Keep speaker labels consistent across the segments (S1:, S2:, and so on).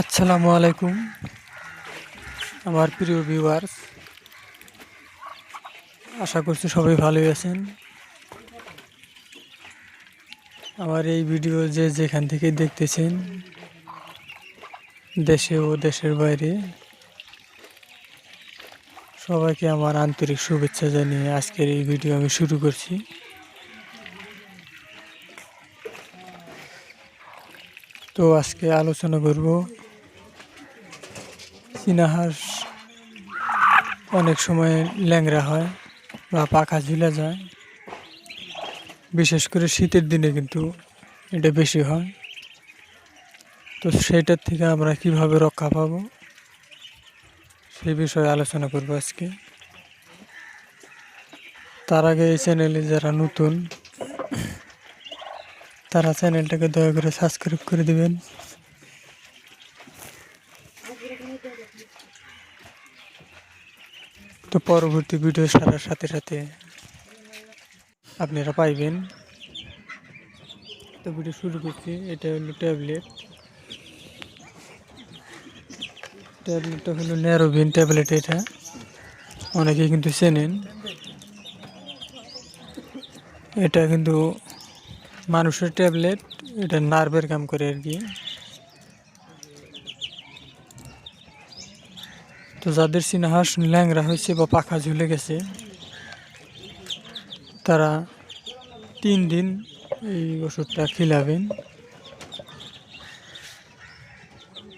S1: আসসালামু আলাইকুম, আমার প্রিয় ভিউয়ার্স আশা করছি সবাই ভালোই আছেন। আমার এই ভিডিও যে যেখান থেকে দেখতেছেন, দেশে ও দেশের বাইরে, সবাইকে আমার আন্তরিক শুভেচ্ছা জানিয়ে আজকের এই ভিডিও আমি শুরু করছি। তো আজকে আলোচনা করব চীনা হাঁস অনেক সময় ল্যাংরা হয় বা পাখা ঝুলে যায়। বিশেষ করে শীতের দিনে কিন্তু এটা বেশি হয়। তো সেটার থেকে আমরা কীভাবে রক্ষা পাব সেই বিষয়ে আলোচনা করব আজকে। তার আগে এই চ্যানেলে যারা নতুন, তারা চ্যানেলটাকে দয়া করে সাবস্ক্রাইব করে দিবেন। তো পরবর্তী ভিডিও সারার সাথে সাথে আপনারা পাইবেন। তো ভিডিও শুরু করছি, এটা হলো ট্যাবলেট। ট্যাবলেটটা হলো ন্যারোবিন ট্যাবলেট এটা। অনেকে কিন্তু চেনেন। এটা কিন্তু মানুষের ট্যাবলেট, এটা নার্ভের কাম করে আর কি। তো যাদের সিনহাস ল্যাংরা হয়েছে বা পাখা ঝুলে গেছে, তারা তিন দিন এই ওষুধটা খিলাবেন।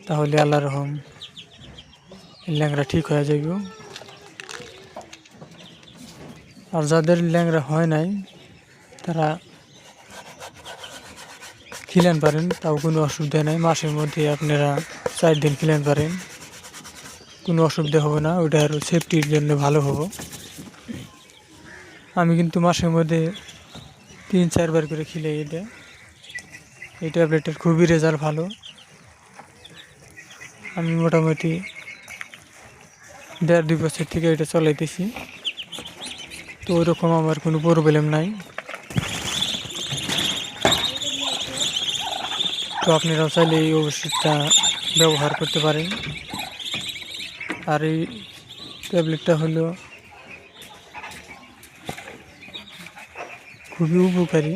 S1: তাহলে আল্লাহ রহম ল্যাংরা ঠিক হয়ে যাইব। আর যাদের ল্যাংরা হয় নাই, তারা খিলেন পারেন, তাও কোনো অসুবিধা নেই। মাসের মধ্যে আপনারা চার দিন খিলেন পারেন। কোনো অসুবিধা হবে না, ওটা আরও সেফটির জন্য ভালো হব। আমি কিন্তু মাসের মধ্যে তিন চারবার করে খিলে এটা এই ট্যাবলেটের খুবই রেজাল্ট ভালো। আমি মোটামুটি দেড়, দুই বছর থেকে এটা চলাইতেছি। তো ওইরকম আমার কোনো প্রবলেম নাই। তো আপনারাও চাইলে এই ওষুধটা ব্যবহার করতে পারেন। আর এই ট্যাবলেটটা হলো খুবই উপকারী।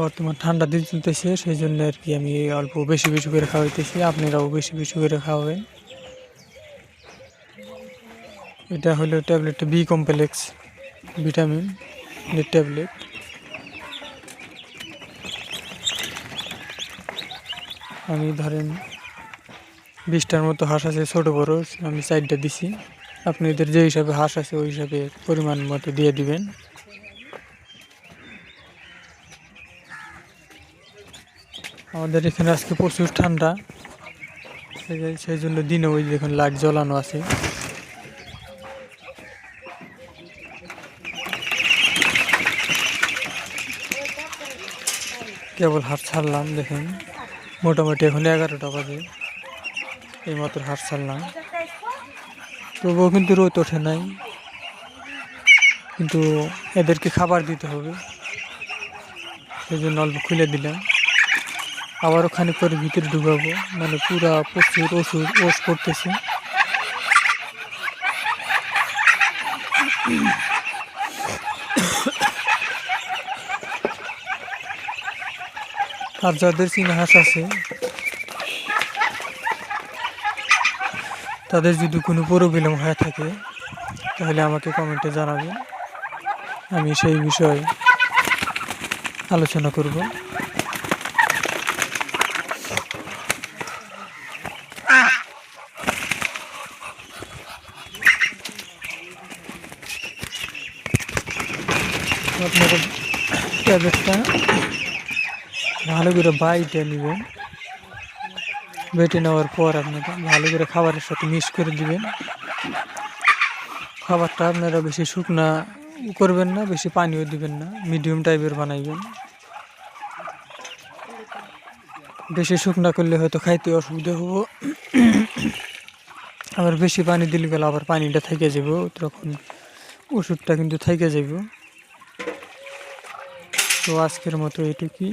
S1: বর্তমান ঠান্ডা দিন চলতেছে, সেই জন্য আর কি আমি অল্প বেশি বেশি করে খাওয়াইতেছি, আপনারাও বেশি বেশি করে খাওয়াবেন। এটা হলো ট্যাবলেটটা বি কমপ্লেক্স ভিটামিন ট্যাবলেট আমি ধরেন বিশটার মতো হাঁস আছে, ছোটো, বড়, আমি চারটা দিছি। আপনাদের যে হিসাবে হাঁস আছে, ওই হিসাবে পরিমাণ মতো দিয়ে দিবেন। আমাদের এখানে আজকে প্রচুর ঠান্ডা। সেই- জন্য দিনে ওই দেখুন লাইট জ্বলানো আছে। কেবল হাট ছাড়লাম, দেখেন। মোটামুটি এখন এগারোটা বাজে এই মাত্র হাট ছাড়লাম। তবুও কিন্তু রোদ ওঠে নাই। কিন্তু এদেরকে খাবার দিতে হবে। সেই জন্য অল্প খুলে দিলাম। আবারও খানিক পরে ভিতরে ঢুকাবো। মানে পুরা প্রচুর ওষুধ, ওষ করতেছে আর যাদের চীনা হাঁস আছে, তাদের যদি কোনো প্রবলেম হয়ে থাকে, তাহলে আমাকে কমেন্টে জানাবেন। আমি সেই বিষয়ে আলোচনা করব। আপনারা ট্যাবলেটটা ভালো করে বাইটে নেবেন। বেটে নেওয়ার পর আপনারা ভালো করে খাবারের সাথে মিক্স করে দিবেন। খাবারটা আপনারা বেশি শুকনা করবেন না, বেশি পানিও দিবেন না, মিডিয়াম টাইপের বানাইবেন। বেশি শুকনা করলে হয়তো খাইতে অসুবিধা হব। আবার বেশি পানি দিলে গেলে আবার পানিটা থেকে যাব, তখন ওষুধটা কিন্তু থেকে যাব। তো আজকের মতো এটুকুই।